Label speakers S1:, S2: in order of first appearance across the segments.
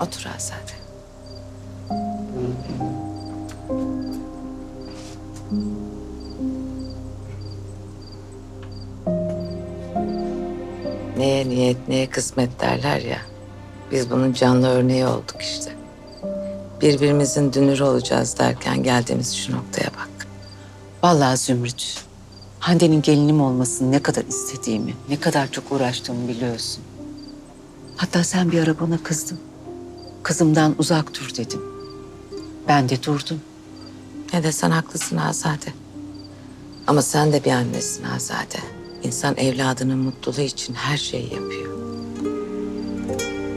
S1: Otur Azade. Neye niyet, neye kısmet derler ya. Biz bunun canlı örneği olduk işte. Birbirimizin dünürü olacağız derken geldiğimiz şu noktaya bak.
S2: Vallahi Zümrüt, Hande'nin gelinim olmasını ne kadar istediğimi, ne kadar çok uğraştığımı biliyorsun. Hatta sen bir ara bana kızdın. Kızımdan uzak dur dedim. Ben de durdum.
S1: Ne desen haklısın Azade. Ama sen de bir annesin Azade. İnsan evladının mutluluğu için her şeyi yapıyor.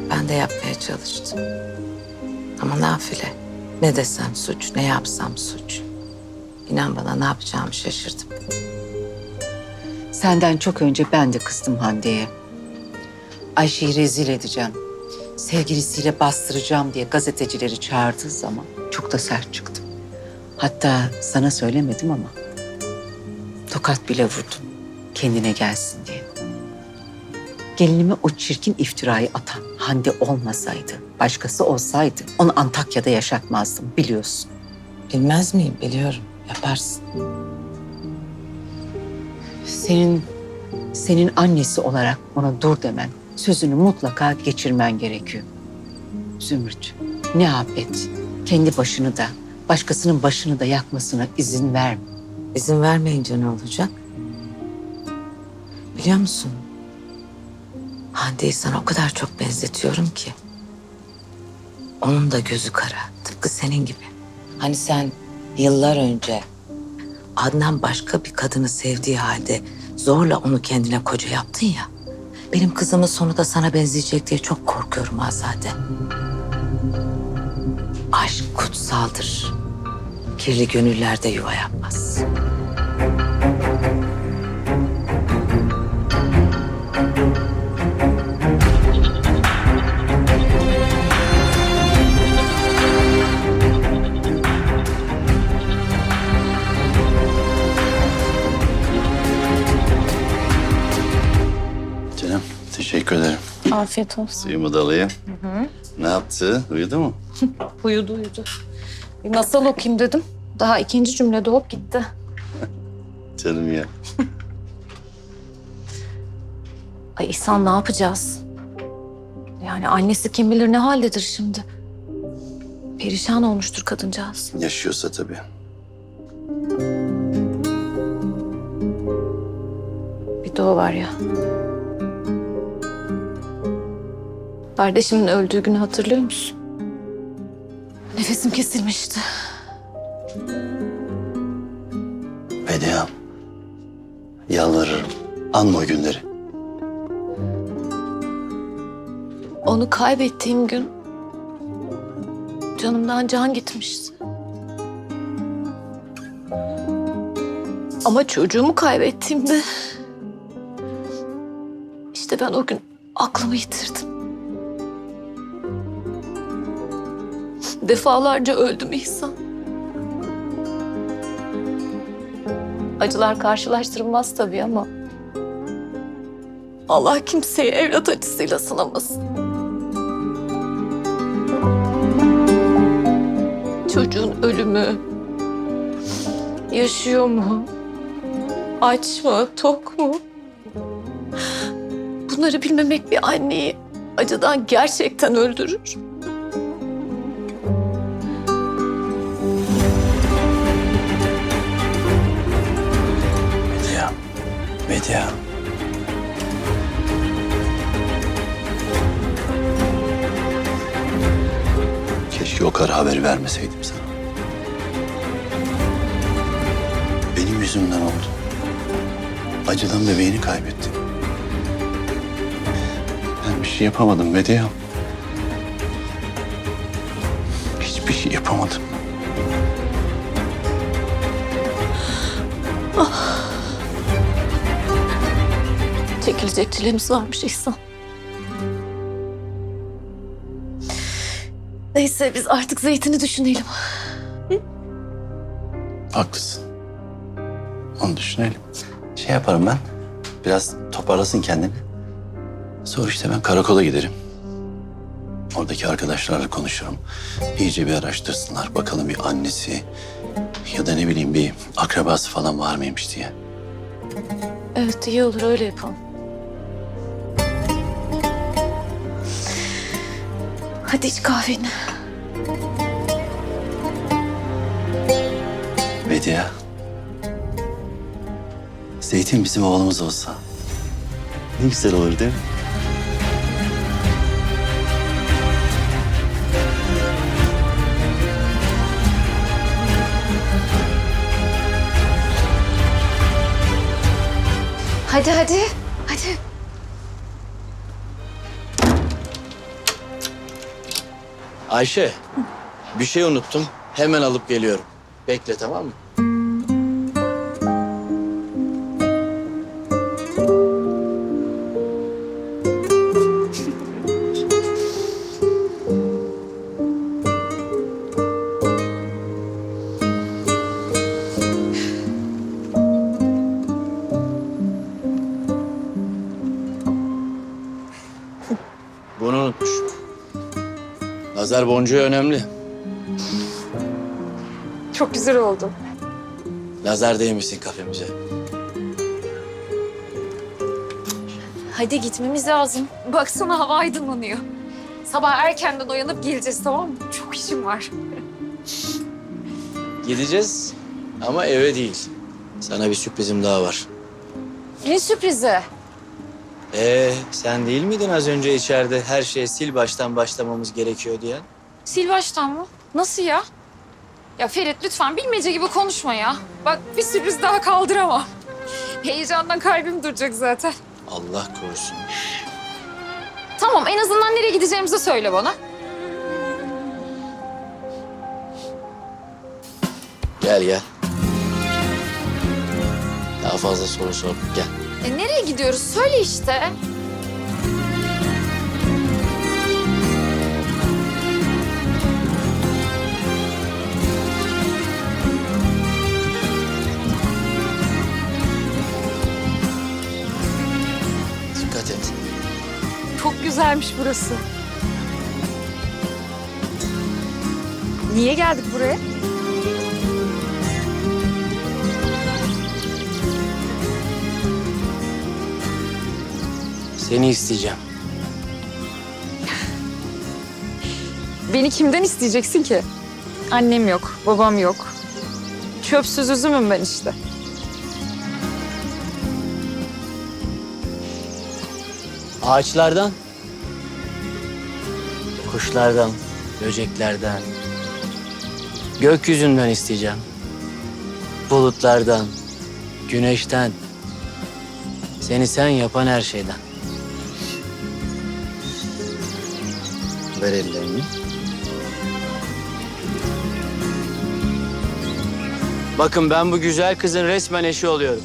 S1: Ben de yapmaya çalıştım. Ama nafile. Ne desem suç, ne yapsam suç. İnan bana ne yapacağımı şaşırdım.
S2: Senden çok önce ben de kızdım Hande'ye. Ayşe'yi rezil edeceğim. Sevgilisiyle bastıracağım diye gazetecileri çağırdığı zaman çok da sert çıktım. Hatta sana söylemedim ama tokat bile vurdum kendine gelsin diye. Gelinime o çirkin iftirayı atan Hande olmasaydı, başkası olsaydı onu Antakya'da yaşatmazdım biliyorsun.
S1: Bilmez miyim biliyorum. Yaparsın.
S2: Senin senin annesi olarak ona dur demen, sözünü mutlaka geçirmen gerekiyor. Zümrüt, ne yap et. Kendi başını da, başkasının başını da yakmasına izin verme.
S1: İzin vermeyince ne olacak? Biliyor musun? Hande'yi sana o kadar çok benzetiyorum ki. Onun da gözü kara. Tıpkı senin gibi. Hani sen yıllar önce Adnan başka bir kadını sevdiği halde zorla onu kendine koca yaptın ya. Benim kızımın sonu da sana benzeyecek diye çok korkuyorum Azade. Aşk kutsaldır. Kirli gönüllerde yuva yapmaz.
S3: Teşekkür ederim.
S4: Afiyet olsun.
S3: Suyumu da alayım. Ne yaptı? Uyudu mu?
S4: Uyudu uyudu. Bir masal okuyayım dedim. Daha ikinci cümlede hop gitti.
S3: Canım ya.
S4: Ay İhsan ne yapacağız? Yani annesi kim bilir ne haldedir şimdi. Perişan olmuştur kadıncağız.
S3: Yaşıyorsa tabii.
S4: Bir de o var ya. Kardeşimin öldüğü günü hatırlıyor musun? Nefesim kesilmişti.
S3: Bediam. Yalvarırım. Anma o günleri.
S4: Onu kaybettiğim gün canımdan can gitmişti. Ama çocuğumu kaybettiğimde işte ben o gün aklımı yitirdim. Defalarca öldüm İhsan. Acılar karşılaştırılmaz tabii ama Allah kimseyi evlat acısıyla sınamasın. Çocuğun ölümü, yaşıyor mu, aç mı, tok mu? Bunları bilmemek bir anneyi acıdan gerçekten öldürür.
S3: Bediam. Keşke o kara haberi vermeseydim sana. Benim yüzümden oldu. Acıdan bebeğini kaybettin. Ben bir şey yapamadım Bediam. Hiçbir şey yapamadım.
S4: Çekilecek çilemiz varmış İhsan. Neyse biz artık zeytini düşünelim.
S3: Haklısın. Onu düşünelim. Şey yaparım ben. Biraz toparlasın kendini. Sonra işte ben karakola giderim. Oradaki arkadaşlarla konuşurum. İyice bir araştırsınlar. Bakalım bir annesi ya da ne bileyim bir akrabası falan var mıymış diye.
S4: Evet iyi olur öyle yapalım. Hadi iç kahveni.
S3: Medya. Zeytin bizim oğlumuz olsa. Ne güzel olur değil mi?
S4: Hadi hadi.
S5: Ayşe, bir şey unuttum. Hemen alıp geliyorum. Bekle tamam mı? Bunu unutmuşum. Nazar boncuğu önemli.
S6: Çok güzel oldu.
S5: Nazar değmesin kafemize.
S6: Hadi gitmemiz lazım. Baksana hava aydınlanıyor. Sabah erkenden uyanıp geleceğiz tamam mı? Çok işim var.
S5: Gideceğiz ama eve değil. Sana bir sürprizim daha var.
S6: Ne sürprizi?
S5: Ee, sen değil miydin az önce içeride her şeye sil baştan başlamamız gerekiyor diyen?
S6: Sil baştan mı? Nasıl ya? Ya Ferit lütfen bilmece gibi konuşma ya. Bak bir sürpriz daha kaldıramam. Heyecandan kalbim duracak zaten.
S5: Allah korusun.
S6: Tamam en azından nereye gideceğimizi söyle bana.
S5: Gel gel. Daha fazla soru sor. Gel.
S6: E nereye gidiyoruz? Söyle işte.
S5: Dikkat et.
S6: Çok güzelmiş burası. Niye geldik buraya?
S5: Seni isteyeceğim.
S6: Beni kimden isteyeceksin ki? Annem yok, babam yok. Çöpsüz üzümüm ben işte.
S5: Ağaçlardan, kuşlardan, böceklerden, gökyüzünden isteyeceğim. Bulutlardan, güneşten, seni sen yapan her şeyden. Ver ellerini. Bakın ben bu güzel kızın resmen eşi oluyorum.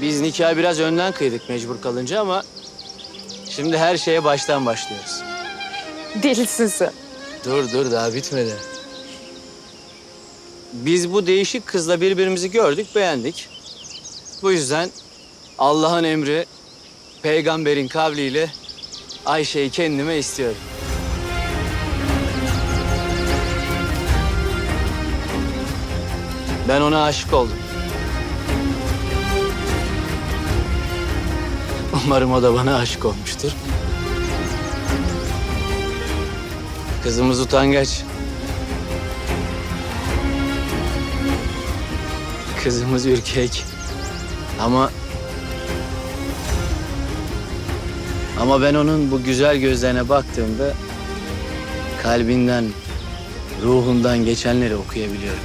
S5: Biz nikahı biraz önden kıydık mecbur kalınca ama şimdi her şeye baştan başlıyoruz.
S6: Delisin sen.
S5: Dur dur daha bitmedi. Biz bu değişik kızla birbirimizi gördük, beğendik. Bu yüzden Allah'ın emri, peygamberin kavliyle Ayşe'yi kendime istiyorum. Ben ona aşık oldum. Umarım o da bana aşık olmuştur. Kızımız utangaç. Kızımız ürkek. Ama... Ama ben onun bu güzel gözlerine baktığımda... ...kalbinden, ruhundan geçenleri okuyabiliyorum.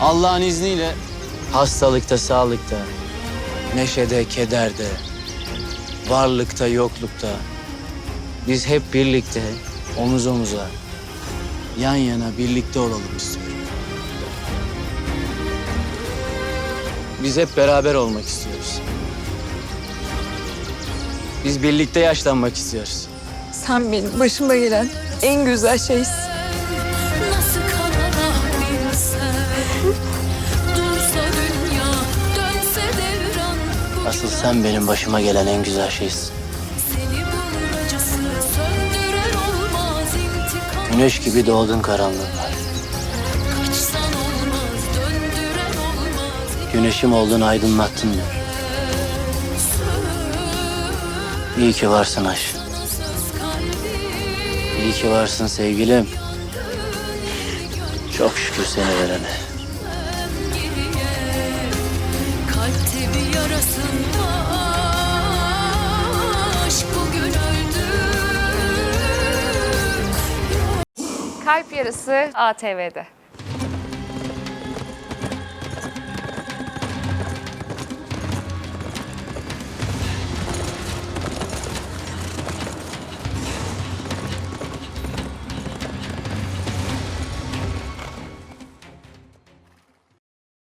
S5: Allah'ın izniyle hastalıkta, sağlıkta, neşede, kederde, varlıkta, yoklukta biz hep birlikte, omuz omuza, yan yana birlikte olalım istiyorum. Biz hep beraber olmak istiyoruz. Biz birlikte yaşlanmak istiyoruz.
S6: Sen benim başıma gelen en güzel şeysin.
S7: Nasıl kalabilsem Dursa dünya
S5: Asıl sen benim başıma gelen en güzel şeysin.
S7: Seni bunun acısı söndüren olmaz intikam
S5: Güneş gibi doğdun karanlığımda. Güneşim oldun aydınlattın beni. İyi ki varsın
S7: kalbim
S5: İyi ki varsın sevgilim. Çok şükür seni verene.
S7: Aşk
S6: Kalp Yarısı ATV'de.